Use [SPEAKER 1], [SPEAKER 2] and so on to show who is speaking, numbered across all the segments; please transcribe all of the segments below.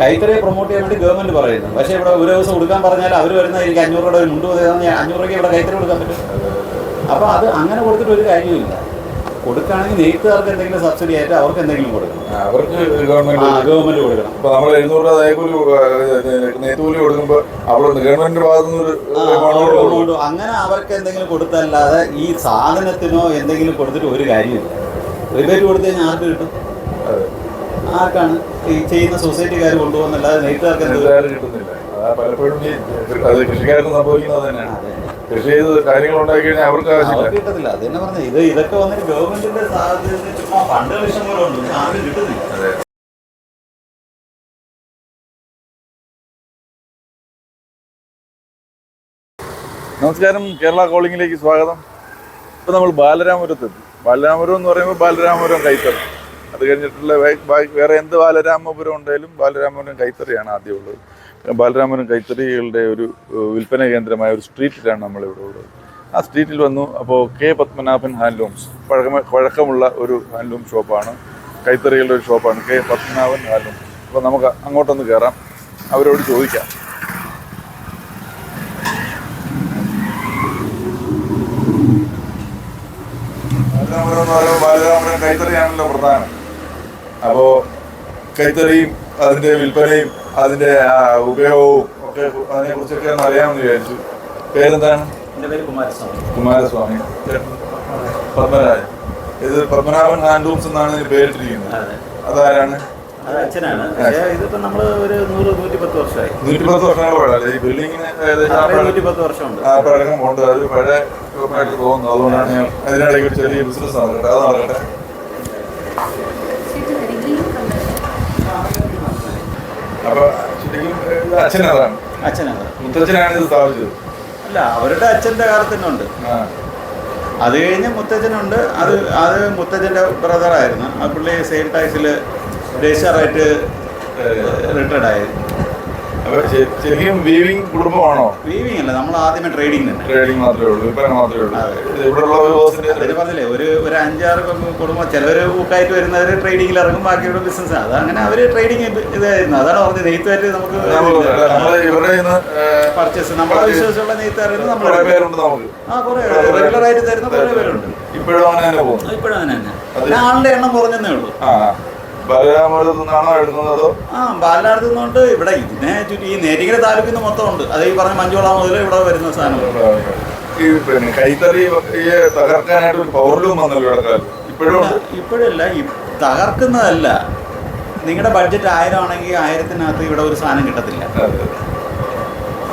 [SPEAKER 1] കൈത്തറിയെ promote ചെയ്യാൻ വേണ്ടി government പറയുന്നു. പക്ഷേ ഇവിടെ ഒരു ദിവസം കൊടുക്കാൻ പറഞ്ഞാൽ അവർ വരുന്ന എനിക്ക് അഞ്ഞൂറ് രൂപയുടെ ഒരു മുണ്ട് ഞാൻ അഞ്ഞൂറ് രൂപയ്ക്ക് ഇവിടെ കൈത്തറി കൊടുക്കാൻ പറ്റും. അപ്പോൾ അത് അങ്ങനെ കൊടുത്തിട്ട് ഒരു കാര്യമില്ല കൊടുക്കുകയാണെങ്കിൽ നെയ്ത്തുകാർക്ക് എന്തെങ്കിലും സബ്സിഡി ആയിട്ട് അവർക്ക് എന്തെങ്കിലും കൊടുക്കണം.
[SPEAKER 2] ആ, അവർക്ക്
[SPEAKER 1] ആ
[SPEAKER 2] ഗവൺമെന്റ്
[SPEAKER 1] ഗവൺമെന്റ് കൊടുക്കണം.
[SPEAKER 2] നമ്മൾ എഴുന്നൂറ് രൂപ നെയ്ത്തുകൂലി അവിടെ ഗവൺമെന്റ്
[SPEAKER 1] അങ്ങനെ അവർക്ക് എന്തെങ്കിലും കൊടുത്തല്ലാതെ ഈ സാധനത്തിനോ എന്തെങ്കിലും കൊടുത്തിട്ട് ഒരു കാര്യമില്ല റിബേറ്റ് കൊടുത്തു കഴിഞ്ഞാൽ ആർക്ക് കിട്ടും. ആർക്കാണ് ഈ ചെയ്യുന്ന സൊസൈറ്റിക്കാർ കൊണ്ടുപോകുന്നല്ലാതെ നെയ്ത്തുകാർക്ക്
[SPEAKER 2] കിട്ടുന്നില്ല. അതാ പലപ്പോഴും ഈ അത് കൃഷിക്കാർക്ക് സംഭവിക്കുന്നത് തന്നെയാണ്.
[SPEAKER 1] അതെ.
[SPEAKER 2] കൃഷി ചെയ്ത് കാര്യങ്ങൾ ഉണ്ടാക്കി കഴിഞ്ഞാൽ അവർക്ക് ആവശ്യമില്ല.
[SPEAKER 1] അവർക്ക് കിട്ടത്തില്ല. അത് തന്നെ പറഞ്ഞത്. ഇത് ഇതൊക്കെ വന്നിട്ട് ഗവൺമെന്റിന്റെ സാധ്യത ചുമ്മാ ഫണ്ടുകൾ ഇഷ്ടം പോലെ ഉണ്ട്. പക്ഷെ ആരും കിട്ടുന്നില്ല.
[SPEAKER 2] നമസ്കാരം. കേരള കോളിംഗിലേക്ക് സ്വാഗതം. ഇപ്പൊ നമ്മൾ ബാലരാമപുരത്തെത്തി. ബാലരാമപുരം എന്ന് പറയുമ്പോൾ ബാലരാമപുരം കൈത്തറി. അത് കഴിഞ്ഞിട്ടുള്ള വേറെ എന്ത് ബാലരാമപുരം ഉണ്ടെങ്കിലും ബാലരാമപുരം കൈത്തറിയാണ് ആദ്യം ഉള്ളത്. ബാലരാമപുരം കൈത്തറികളുടെ ഒരു വിൽപ്പന കേന്ദ്രമായ ഒരു സ്ട്രീറ്റിലാണ് നമ്മളിവിടെ ഉള്ളത്. ആ സ്ട്രീറ്റിൽ വന്നു. അപ്പോൾ കെ പത്മനാഭൻ ഹാൻഡ്ലൂംസ് പഴക്കമ പഴക്കമുള്ള ഒരു ഹാൻഡ്ലൂം ഷോപ്പാണ്. കൈത്തറികളുടെ ഒരു ഷോപ്പാണ് കെ പത്മനാഭൻ ഹാൻഡ്ലൂംസ്. അപ്പോൾ നമുക്ക് അങ്ങോട്ടൊന്ന് കയറാം അവരോട് ചോദിക്കാം. ബാലരാമപുരം ബാലരാമപുരം കൈത്തറിയാണല്ലോ പ്രധാനം. അപ്പോ കൈത്തറിയും അതിന്റെ വിൽപ്പനയും അതിന്റെ ആ, ഉപയോഗവും ഒക്കെ അതിനെ കുറിച്ചൊക്കെ ഒന്ന് അറിയാമെന്ന് വിചാരിച്ചു. പേരെന്താണ്?
[SPEAKER 1] പേര് കുമാരസ്വാമി.
[SPEAKER 2] കുമാരസ്വാമി. പത്മരാജൻ ഇത് പത്മനാഭൻ ഹാൻഡ് ലൂംസ് എന്നാണ് ഇതിന് പേരിട്ടിരിക്കുന്നത്.
[SPEAKER 1] അതെ.
[SPEAKER 2] അതാരാണ്?
[SPEAKER 1] അത് അച്ഛനാണ്. പക്ഷേ ഇതിപ്പോ നമ്മൾ ഒരു നൂറ് നൂറ്റി പത്ത് വർഷമായി.
[SPEAKER 2] നൂറ്റി പത്ത് വർഷങ്ങൾ ഈ ബിൽഡിങ്ങിന്
[SPEAKER 1] നൂറ്റി പത്ത് വർഷമുണ്ട്.
[SPEAKER 2] ആ പഴക്കം ഉണ്ട് അത് പഴയ തോന്നുന്നു. അതുകൊണ്ടാണ് ഞാൻ അതിനിടയ്ക്ക് ഒരു ചെറിയ ബിസിനസ് നടക്കട്ടെ. അത് നടക്കട്ടെ. അപ്പൊ ശരിക്കും ഇത് അച്ഛനതാണ്.
[SPEAKER 1] അച്ഛനാണ്
[SPEAKER 2] മുത്തച്ഛനാണ് ഇത് സ്ഥാപിച്ചത്.
[SPEAKER 1] അല്ല അവരുടെ അച്ഛന്റെ കാലത്ത് തന്നെ ഉണ്ട്.
[SPEAKER 2] ആ.
[SPEAKER 1] അത് കഴിഞ്ഞ് മുത്തച്ഛനുണ്ട്. അത് അത് മുത്തച്ഛന്റെ ബ്രദറായിരുന്നു ആ പുള്ളി സെയിൽ ടാക്സിൽ രജിസ്റ്ററായിട്ട് റിട്ടയർഡ് ആയി.
[SPEAKER 2] അപ്പൊ ശ- ശരിക്കും വീവിംഗ് കുടുംബമാണോ?
[SPEAKER 1] വീവിംഗ് അല്ല നമ്മൾ ആദ്യമേ ട്രേഡിംഗ് തന്നെ.
[SPEAKER 2] ട്രേഡിംഗ് മാത്രമേ ഉള്ളൂ വിൽപ്പന മാത്രമേ ഉള്ളൂ. ഇവിടെയുള്ള ഒരു ബോസിന്റെ
[SPEAKER 1] പറഞ്ഞില്ലേ ഒരു ഒരു അഞ്ചാറ് കുടുംബം ചിലർ കൂട്ടായിട്ട് വരുന്നവർ ട്രേഡിങ്ങിൽ ഇറങ്ങും ബാക്കിയുള്ള ബിസിനസ് അത് അങ്ങനെ അവർ ട്രേഡിംഗ് ഇതായിരുന്നു. അതാണ് പറഞ്ഞത് നെയ്ത്തുകാർ നമുക്ക്
[SPEAKER 2] നമ്മൾ
[SPEAKER 1] പർച്ചേസ് നമ്മളെ വിശ്വസിച്ചുള്ള നെയ്ത്തുകാരിൽ നമ്മൾ
[SPEAKER 2] കുറെ പേരുണ്ട് നമുക്ക്.
[SPEAKER 1] ആ കുറെ റെഗുലർ ആയിട്ട് തരുന്ന കുറെ പേരുണ്ട്.
[SPEAKER 2] ഇപ്പോഴും അങ്ങനെ തന്നെ പോകുന്നു.
[SPEAKER 1] ഇപ്പോഴും അങ്ങനെ തന്നെ. ആളുടെ എണ്ണം കുറഞ്ഞതേ ഉള്ളൂ.
[SPEAKER 2] ആ
[SPEAKER 1] ഇവിടെ ഇതിനെ ചുറ്റി ഈ നേരികര താലൂക്കിൽ നിന്ന് മൊത്തം ഉണ്ട് അത് ഈ പറഞ്ഞ മഞ്ചോള മുതൽ ഇവിടെ വരുന്ന സാധനം
[SPEAKER 2] ഈ പിന്നെ കൈത്തറി തകർക്കാനായിട്ട് ഒരു പൗർലൂം വന്നല്ലോ ഇവിടെ കാലത്ത്. ഇപ്പോഴും ഉണ്ട്?
[SPEAKER 1] ഇപ്പോഴല്ല. ഈ തകർക്കുന്നതല്ല. നിങ്ങളുടെ ബഡ്ജറ്റ് ആയിരം ആണെങ്കിൽ ആയിരത്തിനകത്ത് ഇവിടെ ഒരു സാധനം കിട്ടത്തില്ല.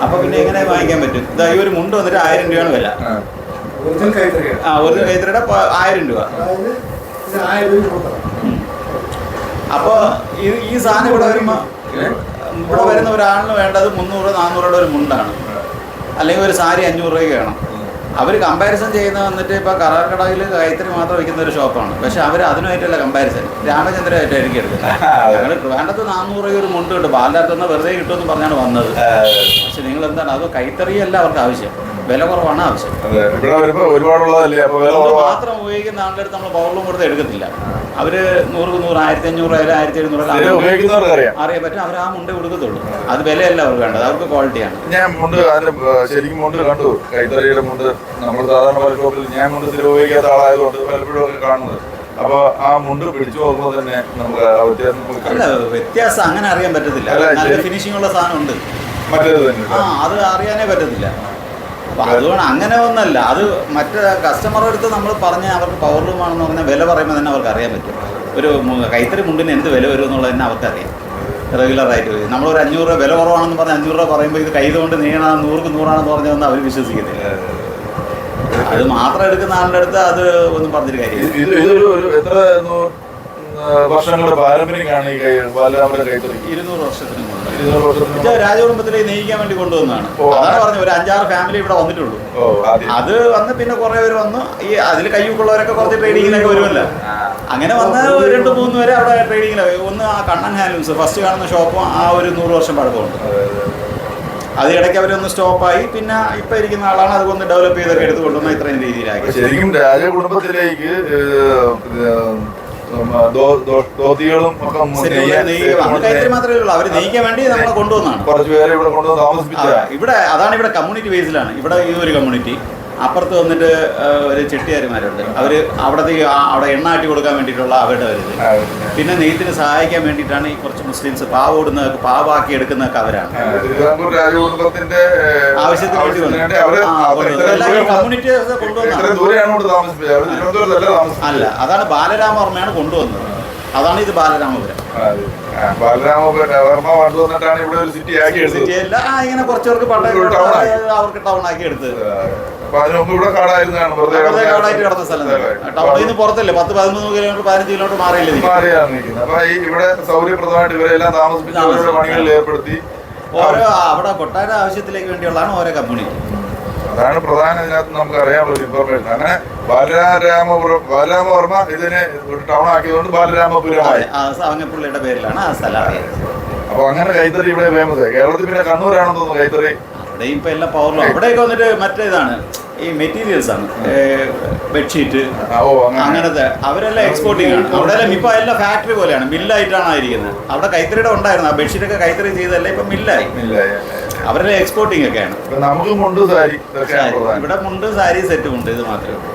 [SPEAKER 1] അപ്പൊ പിന്നെ എങ്ങനെ വാങ്ങിക്കാൻ പറ്റും? ഇതാ ഈ ഒരു മുണ്ട് വന്നിട്ട് ആയിരം രൂപയാണ് വില.
[SPEAKER 2] ആ.
[SPEAKER 1] ഒരു കൈത്തറിയുടെ ആയിരം രൂപ
[SPEAKER 3] അതായത് ഇത് ആയിരം രൂപ കൊടുക്കണം
[SPEAKER 1] അപ്പൊ ഈ ഈ സാധനം ഇവിടെ വരുമ്പോ ഇവിടെ വരുന്ന ഒരാളിന് വേണ്ടത് മുന്നൂറ് രൂപയുടെ ഒരു മുണ്ടാണ്. അല്ലെങ്കിൽ ഒരു സാരി അഞ്ഞൂറ് രൂപയ്ക്ക് വേണം. അവർ കമ്പാരിസൺ ചെയ്യുന്ന വന്നിട്ട് ഇപ്പോൾ കറാർക്കടയിൽ കൈത്തറി മാത്രം വയ്ക്കുന്ന ഒരു ഷോപ്പാണ് പക്ഷെ അവർ അതിനുമായിട്ടല്ല കമ്പാരിസൺ രാമചന്ദ്രമായിട്ടായിരിക്കും എടുക്കുന്നത്. ഞങ്ങൾ ട്രിവാൻഡത്ത് നാന്നൂറ് രൂപ ഒരു മുണ്ട് കിട്ടും ബാലിനകത്തുനിന്ന് വെറുതെ കിട്ടുമെന്ന് പറഞ്ഞാണ് വന്നത്. പക്ഷെ നിങ്ങൾ എന്താണ് അത് കൈത്തറിയല്ല അവർക്ക് ആവശ്യം. വില കുറവാണ് ആവശ്യം.
[SPEAKER 2] അതെ ഇവിടെ വരുമ്പോ ഒരുപാടുള്ളതല്ലേ? അപ്പൊ വില കുറവാ.
[SPEAKER 1] മാത്രം ഉപയോഗിക്കുന്ന ആളുടെ അടുത്ത് നമ്മൾ പൗർലും കൊടുത്ത് എടുക്കത്തില്ല. അവർ നൂറ് നൂറ് ആയിരത്തി അഞ്ഞൂറ് ആയാലും ആയിരത്തി എഴുന്നൂറ്
[SPEAKER 2] സ്ഥിരം ഉപയോഗിക്കുന്നവർക്ക് അറിയാം.
[SPEAKER 1] അറിയാൻ പറ്റും. അവർ ആ മുണ്ടേ കൊടുക്കത്തുള്ളൂ. അത് വിലയല്ല അവർ വേണ്ടത്. അവർക്ക് ക്വാളിറ്റിയാണ്
[SPEAKER 2] ഞാൻ മുണ്ട് അതിന്റെ ശരിക്കും മുണ്ട് കണ്ടു. കൈത്തറിയുടെ മുണ്ട് നമ്മൾ സാധാരണ പല ഷോപ്പിൽ ഞാൻ മുണ്ട് സ്ഥിരം ഉപയോഗിക്കാത്ത ആളായതുകൊണ്ട് പലപ്പോഴും ഒക്കെ കാണുന്നത്. അപ്പൊ ആ മുണ്ട് പിടിച്ചു നോക്കുമ്പോൾ തന്നെ നമുക്ക് ആ വ്യത്യാസം നമുക്ക്
[SPEAKER 1] അല്ല വ്യത്യാസം അങ്ങനെ അറിയാൻ പറ്റത്തില്ല.
[SPEAKER 2] അല്ല,
[SPEAKER 1] നല്ല
[SPEAKER 2] ശരി.
[SPEAKER 1] ഫിനിഷിംഗ് ഉള്ള സാധനം ഉണ്ട്
[SPEAKER 2] മറ്റേത് തന്നെ
[SPEAKER 1] ആ അത് അറിയാനേ പറ്റത്തില്ല. അതുകൊണ്ട് അങ്ങനെ ഒന്നല്ല. അത് മറ്റേ കസ്റ്റമറുടെ അടുത്ത് നമ്മൾ പറഞ്ഞ അവർക്ക് പവർ റൂം ആണെന്ന് പറഞ്ഞാൽ വില പറയുമ്പോൾ തന്നെ അവർക്ക് അറിയാൻ പറ്റും. ഒരു കൈത്തറി മുണ്ടിന് എന്ത് വില വരും എന്നുള്ളത് തന്നെ അവർക്കറിയാം റെഗുലർ ആയിട്ട് വരും. നമ്മളൊരു അഞ്ഞൂറ് രൂപ വില കുറവാണെന്ന് പറഞ്ഞാൽ അഞ്ഞൂറ് രൂപ പറയുമ്പോൾ ഇത് കൈ കൊണ്ട് നീണ നൂറുക്ക് നൂറാണെന്ന് പറഞ്ഞതൊന്നും അവർ വിശ്വസിക്കുന്നില്ല അത് മാത്രം എടുക്കുന്ന ആളുടെ അടുത്ത് അത് ഒന്നും പറഞ്ഞിട്ട് കാര്യമില്ല.
[SPEAKER 2] വർഷങ്ങളുടെ പാരമ്പര്യമാണ് ഈ കൈ ബാലരാമന്റെ കൈത്തറി
[SPEAKER 1] ഇരുന്നൂറ് വർഷത്തിന് മുമ്പ്.
[SPEAKER 2] ഇരുന്നൂറ് വർഷത്തിന്
[SPEAKER 1] ഇത് രാജകുടുംബത്തിലെ നെയ്യിക്കാൻ വേണ്ടി
[SPEAKER 2] കൊണ്ടുവന്നാണ്
[SPEAKER 1] അതാണ് പറഞ്ഞു ഒരു അഞ്ചാറ് ഫാമിലി ഇവിടെ വന്നിട്ടുള്ളൂ. അത് വന്ന് പിന്നെ കുറെ പേര് വന്നു. ഈ അതിൽ കയ്യൂക്കുള്ളവരൊക്കെ കുറച്ച് ട്രേഡിങ്ങിനൊക്കെ വരുമല്ലോ. അങ്ങനെ വന്ന രണ്ടു മൂന്ന് പേര് അവിടെ ട്രേഡിങ്ങിൽ ഒന്ന് ആ കണ്ണൻ ഹാൻഡ്ലൂംസ് ഫസ്റ്റ് കാണുന്ന ഷോപ്പും ആ ഒരു നൂറ് വർഷം പഴക്കമുണ്ട്.
[SPEAKER 2] അതെ,
[SPEAKER 1] ഇടയ്ക്ക് അവരൊന്ന് സ്റ്റോപ്പായി പിന്നെ ഇപ്പൊ ഇരിക്കുന്ന ആളാണ് അത് അതൊന്ന് ഡെവലപ്പ് ചെയ്തൊക്കെ എടുത്തുകൊണ്ടുവന്ന ഇത്രയും രീതിയിലാക്കി.
[SPEAKER 2] ശരിക്കും രാജകുടുംബത്തിലേക്ക് ധോതികളും ഒക്കെ കുറച്ച് പേരെ ഇവിടെ കൊണ്ടുവന്ന് താമസിപ്പിച്ച
[SPEAKER 1] ഇവിടെ അതാണ് ഇവിടെ കമ്മ്യൂണിറ്റി ബേസിലാണ് ഇവിടെ ഈ ഒരു കമ്മ്യൂണിറ്റി അപ്പുറത്ത് വന്നിട്ട് ഒരു ചെട്ടിയാരുമാരുണ്ട്. അവർ അവിടത്തെ അവിടെ എണ്ണ ആട്ടി കൊടുക്കാൻ വേണ്ടിയിട്ടുള്ള അവരുടെ ഒരു പിന്നെ നെയ്ത്തിന് സഹായിക്കാൻ വേണ്ടിയിട്ടാണ് ഈ കുറച്ച് മുസ്ലിംസ് പാവോടുന്ന പാവാക്കി എടുക്കുന്നതൊക്കെ അവരാണ്. ആവശ്യത്തിന് വേണ്ടി കമ്മ്യൂണിറ്റി കൊണ്ടുവന്നതാണ്
[SPEAKER 2] ഇത്രയും ദൂരെയാണ് കൊണ്ട് താമസിപ്പിച്ചത്. അവർ തിരുവനന്തപുരത്തല്ല താമസിച്ചത്
[SPEAKER 1] അല്ല അതാണ് ബാലരാമവർമ്മയാണ് കൊണ്ടുവന്നത്. അതാണ് ഇത് ബാലരാമപുരം.
[SPEAKER 2] ബാലരാമവർമ്മ പണ്ട് വന്നിട്ടാണ് ഇവിടെ ഒരു സിറ്റി ആക്കി എടുത്തത്.
[SPEAKER 1] ഇങ്ങനെ
[SPEAKER 2] ആക്കി.
[SPEAKER 1] അവർക്ക് ടൗൺ ആക്കി എടുത്തത്.
[SPEAKER 2] അപ്പൊ അതിന് മുമ്പ് ഇവിടെ കാടായിരുന്നാണ് വെറുതെ
[SPEAKER 1] വെറുതെ കാടായിട്ട് കിടന്ന സ്ഥലം. ടൗണിൽ നിന്ന് പുറത്തല്ലേ പത്ത് പതിമൂന്ന് കിലോമീറ്റർ പതിനഞ്ച് കിലോമീറ്റർ മാറിയില്ലേ നിൽക്കുന്നത്?
[SPEAKER 2] മാറിയാണ് നിൽക്കുന്നത് അപ്പൊ ഈ ഇവിടെ സൗകര്യപ്രദമായിട്ട് ഇവരെല്ലാം താമസിപ്പിച്ച് അവരുടെ പണികളിൽ ഏർപ്പെടുത്തി.
[SPEAKER 1] ഓരോ അവിടെ കൊട്ടാര ആവശ്യത്തിലേക്ക് വേണ്ടിയുള്ളതാണ് ഓരോ കമ്മ്യൂണിറ്റി
[SPEAKER 2] അതാണ് പ്രധാനം ഇതിനകത്ത് നമുക്ക് അറിയാനുള്ള ഇൻഫർമേഷൻ അങ്ങനെ ബാലരാമപുരം ബാലരാമവർമ്മ ഇതിനെ ഒരു ടൗൺ ആക്കിയതുകൊണ്ട് ബാലരാമപുരമായി.
[SPEAKER 1] പേരിലാണ് ആ സ്ഥലം
[SPEAKER 2] അപ്പൊ അങ്ങനെ കൈത്തറി ഇവിടെ ഫേമസ് കേരളത്തിൽ പിന്നെ കണ്ണൂരാണെന്ന് തോന്നുന്നു കൈത്തറി.
[SPEAKER 1] അവിടെ ഇപ്പൊ എല്ലാം അവിടെയൊക്കെ വന്നിട്ട് മറ്റേതാണ്? ഈ മെറ്റീരിയൽസ് ആണ്. ബെഡ്ഷീറ്റ് അങ്ങനത്തെ അവരെല്ലാം എക്സ്പോർട്ടിംഗ് ആണ്. അവിടെ എല്ലാം ഇപ്പൊ എല്ലാം ഫാക്ടറി പോലെയാണ്. മില്ലായിട്ടാണ് ആയിരിക്കുന്നത്. അവിടെ കൈത്തറിയുടെ ഉണ്ടായിരുന്നു. ആ ബെഡ്ഷീറ്റ് ഒക്കെ കൈത്തറി ചെയ്തല്ലേ ഇപ്പൊ മില്ലായി അവരുടെ എക്സ്പോർട്ടിംഗ് ഒക്കെയാണ്.
[SPEAKER 2] നമുക്ക് മുണ്ട് സാരി
[SPEAKER 1] ഇവിടെ മുണ്ട് സാരി സെറ്റും ഉണ്ട്. ഇത് മാത്രമേ ഉള്ളൂ.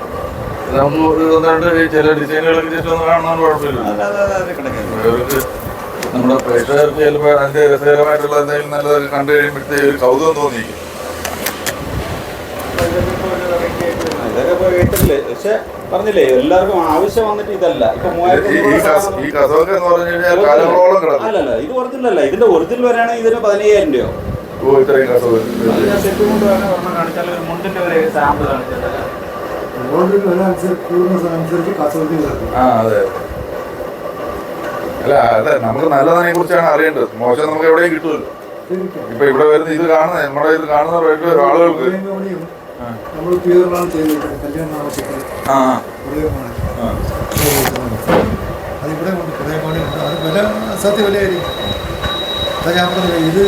[SPEAKER 2] നമുക്ക് ചില ഡിസൈനുകളൊക്കെ ജസ്റ്റ് ഒന്ന് കുഴപ്പമില്ല. നമ്മുടെ പ്രേക്ഷകർക്ക് ചിലപ്പോൾ അതിന്റെ രസകരമായിട്ടുള്ള എന്തെങ്കിലും നല്ലതൊക്കെ കണ്ടു കഴിയുമ്പോഴത്തേക്ക് ഒരു കൗതുകം തോന്നിയിരിക്കും
[SPEAKER 1] ഇതൊക്കെ ഇപ്പൊ പക്ഷെ പറഞ്ഞില്ലേ എല്ലാവർക്കും ആവശ്യം വന്നിട്ട് ഇതല്ല. ഇപ്പൊ മൂവായിരത്തി അല്ലല്ല ഇത് ഒറിജിനൽ അല്ല ഇതിന്റെ ഒറിജിനൽ വരെയാണെങ്കിൽ ഇതിന് പതിനയ്യായിരം രൂപയോ? സെറ്റ് കൊണ്ട് വേണം ഒരെണ്ണം കാണിച്ചാൽ ഒരു മുണ്ടിന്റെ ഒരു സാമ്പിൾ കാണിച്ചാൽ.
[SPEAKER 2] അല്ല അതെ നമുക്ക് നല്ലതിനെ കുറിച്ചാണ് അറിയേണ്ടത്. മോശം നമുക്ക് എവിടെയും കിട്ടുമല്ലോ ഇപ്പൊ ഇവിടെ വരുന്ന ഇത് കാണുന്ന നമ്മുടെ ഇത് കാണുന്ന ആളുകൾക്ക്
[SPEAKER 3] നമ്മൾ പ്യൂറാണ് ചെയ്തത് കല്യാണ ആവശ്യത്തിൽ
[SPEAKER 2] ആ.
[SPEAKER 3] ഹൃദയമാണ്
[SPEAKER 2] ആ.
[SPEAKER 3] അതിവിടെ ഉണ്ട്. അത് വില അസാധ്യ വിലയായിരിക്കും. അതാ ഞാൻ പറഞ്ഞത്. ഇത്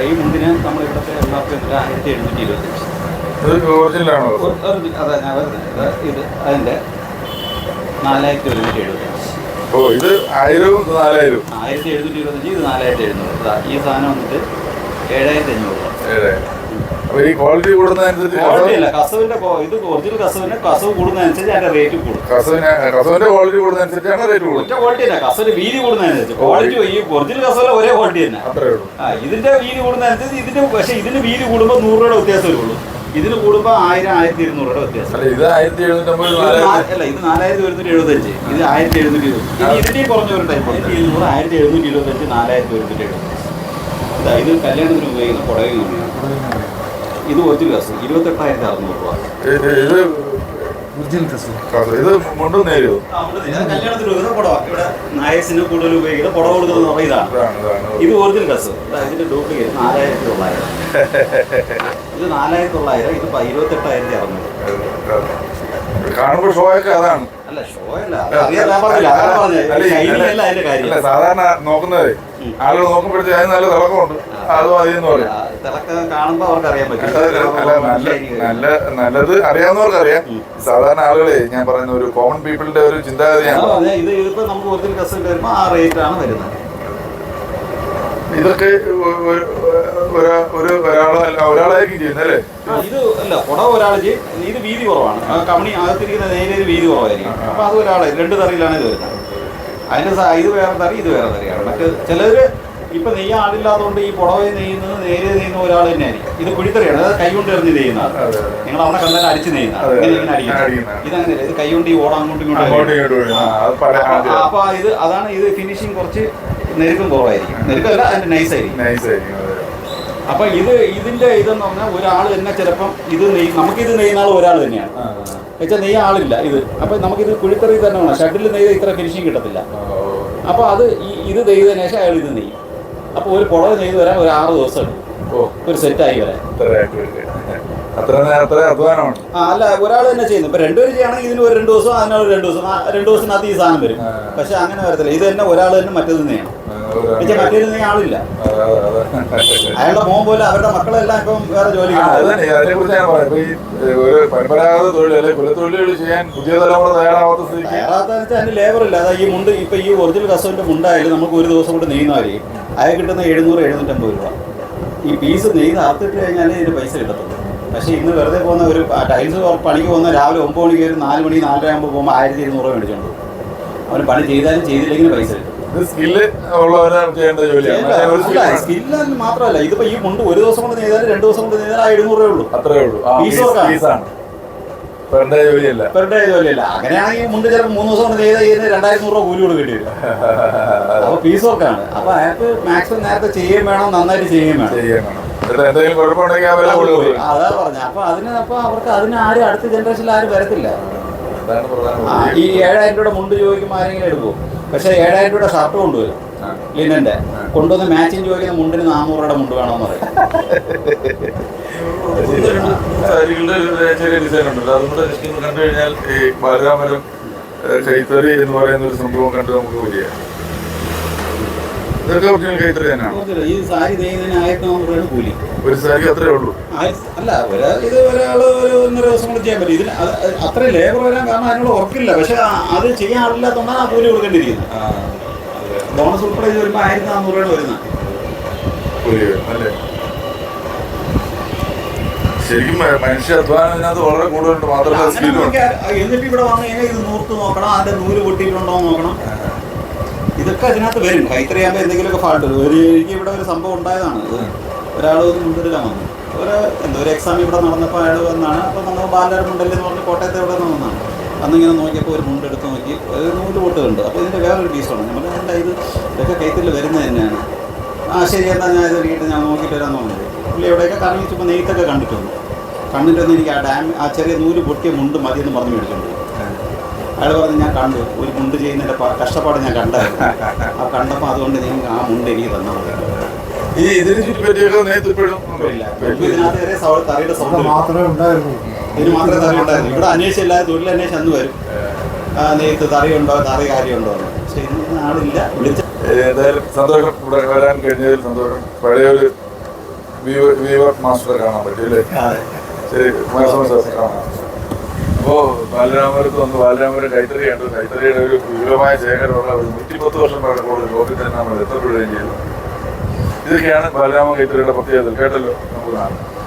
[SPEAKER 1] ഈ മുണ്ടിന് നമ്മൾ ഇവിടുത്തെ എല്ലാവർക്കും ആയിരത്തി എഴുന്നൂറ്റി
[SPEAKER 2] ഒറിജിനലാണോ
[SPEAKER 1] അതെ ഞാൻ ഇത് അതിന്റെ നാലായിരത്തി ഒരുന്നൂറ്റി എഴുപത്തഞ്ച്
[SPEAKER 2] ഓ ഇത് ആയിരവും നാലായിരവും.
[SPEAKER 1] ആയിരത്തി എഴുന്നൂറ്റി ഇരുപത്തഞ്ച് ഇത് നാലായിരത്തി എഴുന്നൂറ്. ഈ സാധനം വന്നിട്ട് ഏഴായിരത്തി അഞ്ഞൂറ്
[SPEAKER 2] ഏഴായിരം. അപ്പൊ ഈ ക്വാളിറ്റി കൂടുന്നതനുസരിച്ച്
[SPEAKER 1] കസവിന്റെ ഇത് ഒറിജിനൽ കസവിന് കസവ് കൂടുന്നതനുസരിച്ച് അതിന്റെ റേറ്റ് കൂടും.
[SPEAKER 2] കസവിന് കസവിന്റെ ക്വാളിറ്റി കൂടുന്നതനുസരിച്ചാണ് റേറ്റ് കൂടുന്നത്
[SPEAKER 1] ക്വാളിറ്റി അല്ല കസവിന്റെ വീതി കൂടുന്നതനുസരിച്ച് ക്വാളിറ്റി ഈ ഒറിജിനൽ കസവിലെ ഒരേ ക്വാളിറ്റി തന്നെ.
[SPEAKER 2] അത്രേ ഉള്ളൂ.
[SPEAKER 1] ഇതിന്റെ വീതി കൂടുന്നതനുസരിച്ച് ഇതിന്റെ പക്ഷേ ഇതിന് വീതി കൂടുമ്പോൾ നൂറ് രൂപയുടെ വ്യത്യാസമേ ഉള്ളൂ. ഇതിന് കൂടുമ്പോൾ ആയിരം ആയിരത്തി ഇരുന്നൂറ് വ്യത്യാസം.
[SPEAKER 2] ഇത് ആയിരത്തി എഴുന്നൂറ്റമ്പത്
[SPEAKER 1] അല്ല ഇത് നാലായിരത്തി ഒരുന്നൂറ്റി എഴുപത്തഞ്ച്. ഇത് ആയിരത്തി എഴുന്നൂറ്റി ഇരുപത്. ഇനി ഇതിന്റെയും കുറഞ്ഞ ഒരു ടൈപ്പ് ആയിരത്തി ഇരുന്നൂറ് ആയിരത്തി എഴുന്നൂറ്റി ഇരുപത്തഞ്ച് നാലായിരത്തി ഒരുന്നൂറ്റി എഴുപത്തഞ്ച്. ഇതാ ഇത് കല്യാണത്തിന് ഉപയോഗിക്കുന്ന പുടവയും ഇത് ഇരുപത്തെട്ടായിരത്തി അറുന്നൂറ് രൂപ.
[SPEAKER 3] ഒറിജിനൽ ഡ്രസ്സ്
[SPEAKER 2] കസവ് ഇത് മുണ്ടും നേരും.
[SPEAKER 1] കല്യാണത്തിന് ഉപയോഗിക്കുന്ന പുടവ ഇവിടെ നായസിന് കൂടുതൽ ഉപയോഗിക്കുന്ന പുടവ കൊടുക്കുന്ന പുടവ ഇതാണ്
[SPEAKER 2] ഇതാണ് ഇതാണ്.
[SPEAKER 1] ഇത് ഒറിജിനൽ ഇതിന്റെ ഡ്യൂപ്ലിക്കേറ്റ് നാലായിരത്തി തൊള്ളായിരം ഇത് നാലായിരത്തി തൊള്ളായിരം ഇത് ഇരുപത്തെട്ടായിരത്തി അറുന്നൂറ്.
[SPEAKER 2] കാണുമ്പോ ഷോ ഒക്കെ അതാണ്. സാധാരണ നോക്കുന്നത്. ആളുകൾ നോക്കുമ്പോഴത്തേക്ക് അതിന് നല്ല തിളക്കമുണ്ട്. അത് മതി എന്ന് പറയും. നല്ല നല്ല നല്ലത് അറിയാവുന്നവർക്ക് അറിയാം സാധാരണ ആളുകളെ ഞാൻ പറയുന്ന ഒരു കോമൺ പീപ്പിളിന്റെ ഒരു ചിന്താഗതിയാണ്
[SPEAKER 1] അതാണ് ഇത് ഇതിപ്പോ നമുക്ക് ഒറിജിനൽ കസ്റ്റമർ വരുമ്പോൾ ആ റേറ്റ് ആണ് വരുന്നത്.
[SPEAKER 2] ഇതൊക്കെ ഒരാ- ഒരു ഒരാളെ ഒരാളായിരിക്കും ചെയ്യുന്നത് അല്ലേ
[SPEAKER 1] ഇത് അല്ല കുട ഒരാൾ ചെയ്യും ഇത് വീതി കുറവാണ്. കമ്പനി കമണി അകത്തിരിക്കുന്ന നേരെ വീതി കുറവായിരിക്കും. അപ്പൊ അത് ഒരാളെ രണ്ട് തറിയിലാണ് ഇത് വരുന്നത്. അതിന്റെ ഇത് വേറെ തറി ഇത് വേറെ തറിയാണ്. മറ്റ് ചിലര് ഇപ്പൊ നെയ്യ ആളില്ലാത്തതുകൊണ്ട് ഈ പുടവ നെയ്യുന്നത് നേരെ നെയ്യുന്ന ഒരാൾ തന്നെയായിരിക്കും. ഇത് കുഴിത്തറിയാണ്. അതായത് കൈ കൊണ്ട് എറിഞ്ഞ്
[SPEAKER 2] നെയ്യുന്ന.
[SPEAKER 1] നിങ്ങൾ അവിടെ കണ്ടാൽ അടിച്ച് നെയ്യുന്ന ഇങ്ങനെ. ഇങ്ങനെ അടിക്കുന്നത്. ഇതങ്ങനെയല്ല. ഇത് കൈ കൊണ്ട് ഈ ഓട അങ്ങോട്ടും ഇങ്ങോട്ടും അപ്പൊ- ഇത് അതാണ് ഇത് ഫിനിഷിങ് കുറച്ച് നെരുക്കം കുറവായിരിക്കും. നെരുക്കല്ല അതിന്റെ നൈസ് ആയിരിക്കും. അപ്പൊ ഇത് ഇതിന്റെ ഇതെന്ന് പറഞ്ഞാൽ ഒരാൾ തന്നെ ചിലപ്പം ഇത് നെയ് നമുക്കിത് നെയ്യുന്ന ആൾ ഒരാൾ തന്നെയാണ് വെച്ചാൽ നെയ്യ ആളില്ല ഇത്. അപ്പൊ നമുക്കിത് കുഴിത്തറി തന്നെ വേണം. ഷട്ടിൽ നെയ്ത് ഇത്ര ഫിനിഷിങ് കിട്ടത്തില്ല. അപ്പൊ അത് ഈ ഇത് നെയ്തതിനു ശേഷം അയാൾ ഇത് നെയ്യും. അപ്പൊ ഒരു പുളവ് നെയ്ത് വരാൻ ഒരു ആറ് ദിവസം ഒരു സെറ്റായി വരാൻ. അല്ല ഒരാൾ തന്നെ ചെയ്യുന്നു. ഇപ്പൊ രണ്ടുപേരും ചെയ്യണമെങ്കിൽ ഇതിന് ഒരു രണ്ട് ദിവസം അതിനൊരു രണ്ട് ദിവസം. രണ്ടു ദിവസത്തിനകത്ത് ഈ സാധനം വരും. പക്ഷെ അങ്ങനെ വരത്തില്ല. ഇത് തന്നെ ഒരാൾ തന്നെ മറ്റേത് നെയ്യണം എന്നുവെച്ചാൽ മറ്റൊരു ആളില്ല. അയാളുടെ മോൻ പോലെ അവരുടെ മക്കളെല്ലാം ഇപ്പം വേറെ ജോലി
[SPEAKER 2] പരമ്പരാഗത കുലത്തൊഴിലുകൾ ചെയ്യാൻ പുതിയ തലമുറ തയ്യാറാവാത്ത സ്ഥിതിക്ക്
[SPEAKER 1] തയ്യാറാത്താന്ന് വെച്ചാൽ അതിന് ലേബർ ഇല്ല അതായത് ഈ മുണ്ട് ഇപ്പൊ ഈ ഒറിജിനൽ കസ്റ്റമിന്റെ മുണ്ടായാലും നമുക്ക് ഒരു ദിവസം കൊണ്ട് നെയ്യുന്നവരെ അയാൾ കിട്ടുന്ന എഴുന്നൂറ് എഴുന്നൂറ്റമ്പത് രൂപ ഈ പീസ് നെയ്ത് അറുത്തിട്ട് കഴിഞ്ഞാലേ ഇതിന് പൈസ കിട്ടത്തുള്ളൂ പക്ഷേ ഇന്ന് വെറുതെ പോകുന്ന ഒരു ടൈൽസ് പണിക്ക് പോകുന്ന രാവിലെ ഒമ്പത് മണിക്ക് ഒരു നാല് മണി നാലര ആകുമ്പോൾ പോകുമ്പോൾ ആയിരത്തി ഇരുന്നൂറ് പോകും. അവന് പണി ചെയ്താലും ചെയ്തില്ലെങ്കിലും പൈസ കിട്ടും
[SPEAKER 2] ഇത് സ്കില്ല് ഉള്ളവരാണ് ചെയ്യേണ്ട ജോലിയാണ്. പക്ഷേ ഒരു skill ആണ്.
[SPEAKER 1] സ്കില്ലെന്ന് മാത്രമല്ല ഇതിപ്പോ ഈ മുണ്ട് ഒരു ദിവസം കൊണ്ട് നെയ്താൽ രണ്ട് ദിവസം കൊണ്ട് നെയ്താൽ ആ എഴുന്നൂറ് രൂപ ഉള്ളൂ.
[SPEAKER 2] അത്രേ ഉള്ളൂ. ആ,
[SPEAKER 1] Piece work ആണ്.
[SPEAKER 2] ജോലിയല്ല.
[SPEAKER 1] പെർ ഡേ ജോലിയല്ല. അങ്ങനെയാണെങ്കിൽ മുണ്ട് ചിലപ്പോൾ മൂന്ന് ദിവസം കൊണ്ട് ചെയ്താൽ ഇതിന് രണ്ടായിരത്തി നൂറ് രൂപ കൂലി കൊടുക്കേണ്ടി വരും. അപ്പൊ പീസ് വർക്കാണ്. അപ്പൊ അയാൾക്ക് മാക്സിമം നേരത്തെ ചെയ്യുകയും വേണം നന്നായിട്ട് ചെയ്യുകയും വേണം.
[SPEAKER 2] എന്നിട്ട് എന്തെങ്കിലും കുഴപ്പമുണ്ടെങ്കിൽ അവരെ കൂടുതൽ
[SPEAKER 1] അതാ പറഞ്ഞ അപ്പൊ അതിന് അപ്പൊ അവർക്ക് അതിന് ആരും അടുത്ത ജനറേഷനിൽ ആരും വരത്തില്ല.
[SPEAKER 2] അതാണ് പ്രധാന
[SPEAKER 1] ആ, ഈ ഏഴായിരം രൂപയുടെ മുണ്ട് ചോദിക്കുമ്പോൾ ആരെങ്കിലും എടുക്കും പക്ഷെ ഏഴായിരം രൂപയുടെ ഷർട്ട് കൊണ്ടുവരും. ലിനന്റെ കൊണ്ടുവന്ന് മാച്ചിങ് ചോദിക്കുന്ന മുണ്ടിന് നാനൂറ് രൂപയുടെ മുണ്ട് വേണമെന്ന് പറയും.
[SPEAKER 2] ചെറിയ ഡിസൈൻ ഉണ്ട് അതും കൂടെ കണ്ടു കഴിഞ്ഞാൽ ഈ ബാലരാമരം കൈത്തറി എന്ന് പറയുന്ന ഒരു സംഭവം കണ്ട് നമുക്ക് വലിയ തന്നെയാണ്?
[SPEAKER 1] ഈ സാരി നെയ്യുന്നതിന് ആയിരത്തി നാനൂറ് രൂപയാണ് കൂലി.
[SPEAKER 2] ഒരു സാരി അത്രേ ഉള്ളൂ.
[SPEAKER 1] അല്ല ഒരാൾ ഇത് ഒരാൾ ഒരു ഒന്നര ദിവസം കൊണ്ട് ചെയ്യാൻ പറ്റും ഇതിന് അത് അത് ലേബർ വരാൻ കാരണം അതിനുള്ള ഉറപ്പില്ല. പക്ഷെ അത് ചെയ്യാൻ ആളില്ലാത്തതുകൊണ്ടാണ് ആ കൂലി കൊടുക്കേണ്ടിയിരിക്കുന്നത്. ബോണസ് ഉൾപ്പെടെ ഇത് വരുമ്പോൾ ആയിരത്തി നാനൂറ് രൂപയാണ് വരുന്നത്
[SPEAKER 2] ശരിക്കും മനുഷ്യ അധ്വാനം ഇതിനകത്ത് വളരെ കൂടുതലുണ്ട്. മാത്രമല്ല
[SPEAKER 1] എന്നിട്ട് ഇവിടെ വന്നു കഴിഞ്ഞാൽ ഇത് നൂർത്ത് നോക്കണം അതിന്റെ നൂൽ പൊട്ടിയിട്ടുണ്ടോ നോക്കണം. ഇതൊക്കെ അതിനകത്ത് വരും. കൈത്തറി ആകുമ്പോൾ എന്തെങ്കിലുമൊക്കെ ഫാൾട്ട് വരും ഒരു എനിക്ക് ഇവിടെ ഒരു സംഭവം ഉണ്ടായതാണ്. ഒരാൾ മുൻപിടാൻ വന്നു. ഒരു എന്തോ ഒരു എക്സാം ഇവിടെ നടന്നപ്പോൾ അയാൾ വന്നാണ്. അപ്പോൾ നമ്മൾ ബാലര മുണ്ടല്ലേ എന്ന് പറഞ്ഞ് കോട്ടയത്തെ ഇവിടെ നിന്ന് വന്നതാണ് അന്ന് ഇങ്ങനെ നോക്കിയപ്പോൾ ഒരു മുണ്ട് എടുത്ത് നോക്കി. ഒരു നൂൽ കണ്ടു അപ്പോൾ ഇതിന്റെ വേറൊരു പീസാണ് നമ്മൾ എന്താ ഇത്? ഇതൊക്കെ കൈത്തിൽ വരുന്നത് തന്നെയാണ്. ആ ശരി എന്നാൽ ഞാൻ ഇത് വീട്ടിൽ ഞാൻ നോക്കിയിട്ട് വരാൻ പറഞ്ഞത് പുള്ളി എവിടെയൊക്കെ കറങ്ങി വെച്ചപ്പോൾ നെയ്ത്തൊക്കെ കണ്ടിട്ടുണ്ട് വന്നു. കണ്ടിട്ട് വന്ന് എനിക്ക് ആ ഡാം ആ ചെറിയ നൂൽ പൊട്ടിയ മുണ്ട് മതി എന്ന് പറഞ്ഞ്. അയാൾ പറഞ്ഞു ഞാൻ കണ്ടു. ഒരു മുണ്ട് ചെയ്യുന്നതിന്റെ കഷ്ടപ്പാട് ഞാൻ കണ്ടായിരുന്നു. ആ കണ്ടപ്പോൾ അതുകൊണ്ട് നിങ്ങൾ ആ മുണ്ട് എനിക്ക് തന്നാൽ മതി
[SPEAKER 2] ഈ ഇതിന്
[SPEAKER 1] ഇതിനകത്ത്
[SPEAKER 3] ഇവിടെ മാത്രമേ ഉണ്ടായിരുന്നു
[SPEAKER 1] ഇതിന് മാത്രമേ തറി ഉണ്ടായിരുന്നു ഇവിടെ അന്വേഷിച്ചില്ല തൊഴിൽ അന്വേഷിച്ച് അന്ന് വരും. നെയ്ത്ത് തറിയുണ്ടോ തറി കാര്യമുണ്ടോ പക്ഷെ ഇന്ന് ആളില്ല. വിളിച്ച
[SPEAKER 2] ഏതായാലും സന്തോഷം ഇവിടെ വരാൻ കഴിഞ്ഞതിൽ സന്തോഷം. പഴയ ഒരു മാസ്റ്റർ കാണാൻ പറ്റില്ലേ ശരി മനസ്സോ കാണാം. അപ്പോ ബാലരാമപുരത്ത് വന്ന്. ബാലരാമപുരം കൈത്തറി കണ്ടു. കൈത്തറിയുടെ ഒരു വിപുലമായ ശേഖരമുള്ള ഒരു നൂറ്റിപ്പത്ത് വർഷം പഴക്കമുള്ള ലോകത്തിൽ തന്നെ നമ്മൾ എത്തപ്പെടുകയും ചെയ്തു. ഇതൊക്കെയാണ് ബാലരാമ കൈത്തറിയുടെ പ്രത്യേകത കേട്ടല്ലോ? നമുക്ക് കാണാം.